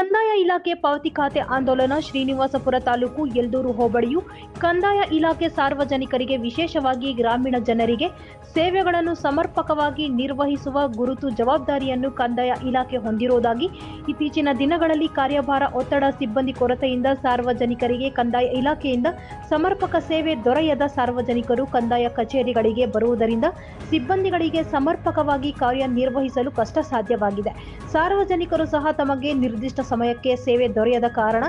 ಕಂದಾಯ ಇಲಾಖೆ ಪಾವತಿ ಖಾತೆ ಆಂದೋಲನ ಶ್ರೀನಿವಾಸಪುರ ತಾಲೂಕು ಯಲ್ದೂರು ಹೋಬಳಿಯು ಕಂದಾಯ ಇಲಾಖೆ ಸಾರ್ವಜನಿಕರಿಗೆ ವಿಶೇಷವಾಗಿ ಗ್ರಾಮೀಣ ಜನರಿಗೆ ಸೇವೆಗಳನ್ನು ಸಮರ್ಪಕವಾಗಿ ನಿರ್ವಹಿಸುವ ಗುರುತು ಜವಾಬ್ದಾರಿಯನ್ನು ಕಂದಾಯ ಇಲಾಖೆ ಹೊಂದಿರುವುದಾಗಿ ಇತ್ತೀಚಿನ ದಿನಗಳಲ್ಲಿ ಕಾರ್ಯಭಾರ ಒತ್ತಡ ಸಿಬ್ಬಂದಿ ಕೊರತೆಯಿಂದ ಸಾರ್ವಜನಿಕರಿಗೆ ಕಂದಾಯ ಇಲಾಖೆಯಿಂದ ಸಮರ್ಪಕ ಸೇವೆ ದೊರೆಯದ ಸಾರ್ವಜನಿಕರು ಕಂದಾಯ ಕಚೇರಿಗಳಿಗೆ ಬರುವುದರಿಂದ ಸಿಬ್ಬಂದಿಗಳಿಗೆ ಸಮರ್ಪಕವಾಗಿ ಕಾರ್ಯನಿರ್ವಹಿಸಲು ಕಷ್ಟ ಸಾಧ್ಯವಾಗಿದೆ ಸಾರ್ವಜನಿಕರು ಸಹ ತಮಗೆ ನಿರ್ದಿಷ್ಟ ಸಮಯಕ್ಕೆ ಸೇವೆ ದೊರೆಯದ ಕಾರಣ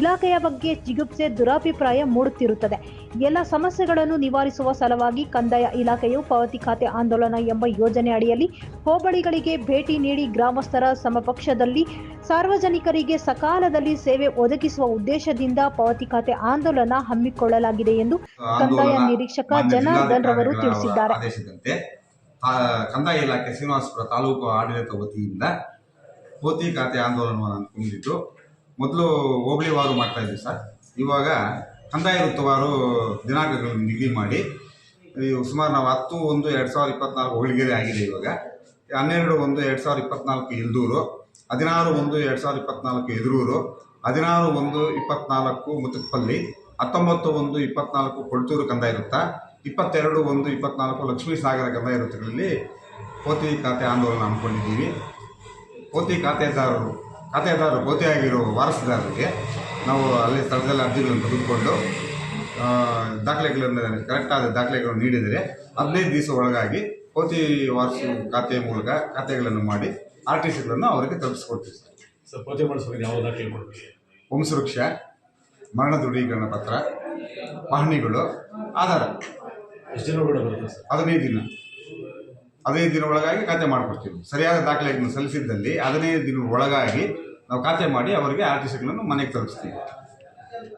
ಇಲಾಖೆಯ ಬಗ್ಗೆ ಜಿಗುಪ್ಸೆ ದುರಾಭಿಪ್ರಾಯ ಮೂಡುತ್ತಿರುತ್ತದೆ. ಎಲ್ಲ ಸಮಸ್ಯೆಗಳನ್ನು ನಿವಾರಿಸುವ ಸಲುವಾಗಿ ಕಂದಾಯ ಇಲಾಖೆಯು ಪಾವತಿ ಖಾತೆ ಆಂದೋಲನ ಎಂಬ ಯೋಜನೆ ಅಡಿಯಲ್ಲಿ ಹೋಬಳಿಗಳಿಗೆ ಭೇಟಿ ನೀಡಿ ಗ್ರಾಮಸ್ಥರ ಸಮಪಕ್ಷದಲ್ಲಿ ಸಾರ್ವಜನಿಕರಿಗೆ ಸಕಾಲದಲ್ಲಿ ಸೇವೆ ಒದಗಿಸುವ ಉದ್ದೇಶದಿಂದ ಪಾವತಿ ಖಾತೆ ಆಂದೋಲನ ಹಮ್ಮಿಕೊಳ್ಳಲಾಗಿದೆ ಎಂದು ಕಂದಾಯ ನಿರೀಕ್ಷಕ ಜನಾರ್ದನ್ ರವರು ತಿಳಿಸಿದ್ದಾರೆ. ಕಂದಾಯ ಇಲಾಖೆ ಶ್ರೀನಿವಾಸಪುರ ತಾಲೂಕು ಆಡಳಿತ ವತಿಯಿಂದ ಪೋತಿ ಖಾತೆ ಆಂದೋಲನವನ್ನು ಅಂದ್ಕೊಂಡಿದ್ದು ಮೊದಲು ಹೋಬಳಿವಾರು ಮಾಡ್ತಾ ಇದ್ವಿ ಸರ್. ಇವಾಗ ಕಂದಾಯ ವೃತ್ತವಾರು ದಿನಾಂಕಗಳನ್ನು ನಿಗದಿ ಮಾಡಿ ಸುಮಾರು ನಾವು ಹತ್ತು ಒಂದು ಎರಡು ಸಾವಿರದ ಇಪ್ಪತ್ನಾಲ್ಕು ಹೋಳಿಗೆರೆ ಆಗಿದೆ ಇವಾಗ. ಹನ್ನೆರಡು ಒಂದು ಎರಡು ಸಾವಿರದ ಇಪ್ಪತ್ನಾಲ್ಕು ಎಲ್ದೂರು, ಹದಿನಾರು ಒಂದು ಎರಡು ಸಾವಿರದ ಇಪ್ಪತ್ನಾಲ್ಕು ಎದುರೂರು, ಹದಿನಾರು ಒಂದು ಇಪ್ಪತ್ನಾಲ್ಕು ಮುತುಕಪಲ್ಲಿ, ಹತ್ತೊಂಬತ್ತು ಒಂದು ಇಪ್ಪತ್ನಾಲ್ಕು ಕೊಳ್ತೂರು ಕಂದಾಯ ವೃತ್ತ, ಇಪ್ಪತ್ತೆರಡು ಒಂದು ಇಪ್ಪತ್ನಾಲ್ಕು ಲಕ್ಷ್ಮೀ ಸಾಗರ ಕಂದಾಯ ವೃತ್ತಗಳಲ್ಲಿ ಪೋತಿ ಖಾತೆ ಆಂದೋಲನ ಹಮ್ಮಿಕೊಂಡಿದ್ದೀವಿ. ಪೋತಿ ಖಾತೆದಾರರು ಖಾತೆದಾರರು ಪೋತಿಯಾಗಿರೋ ವಾರಸುದಾರರಿಗೆ ನಾವು ಅಲ್ಲಿ ಸ್ಥಳದಲ್ಲಿ ಅರ್ಜಿಗಳನ್ನು ತೆಗೆದುಕೊಂಡು ದಾಖಲೆಗಳನ್ನು ಕರೆಕ್ಟಾದ ದಾಖಲೆಗಳನ್ನು ನೀಡಿದರೆ ಹದಿನೈದು ದಿವಸ ಒಳಗಾಗಿ ಪೋತಿ ವಾರಸು ಖಾತೆಯ ಮೂಲಕ ಖಾತೆಗಳನ್ನು ಮಾಡಿ ಆರ್ ಟಿ ಸಿಗಳನ್ನು ಅವರಿಗೆ ತಲುಪಿಸ್ಕೊಡ್ತೀವಿ ಸರ್. ಸರ್ ಪೂಜೆ ಮಾಡಿಸೋಕೆ ಯಾವ ದಾಖಲೆ ಕೊಡಬೇಕು ವಂಶವೃಕ್ಷ ಮರಣ ದೃಢೀಕರಣ ಪತ್ರ ಪಹಣಿಗಳು ಆಧಾರ. ಎಷ್ಟು ದಿನ ಕೂಡ ಬರುತ್ತೆ ಸರ್? ಹದಿನೈದು ದಿನ. ಹದಿನೈದು ದಿನ ಒಳಗಾಗಿ ಖಾತೆ ಮಾಡಿಕೊಡ್ತೀವಿ. ಸರಿಯಾದ ದಾಖಲೆಗಳನ್ನು ಸಲ್ಲಿಸಿದ್ದಲ್ಲಿ ಹದಿನೈದು ದಿನ ಒಳಗಾಗಿ ನಾವು ಖಾತೆ ಮಾಡಿ ಅವರಿಗೆ ಆರ್ ಟಿ ಸಿಗಳನ್ನು ಮನೆಗೆ ತಲುಪಿಸ್ತೀವಿ.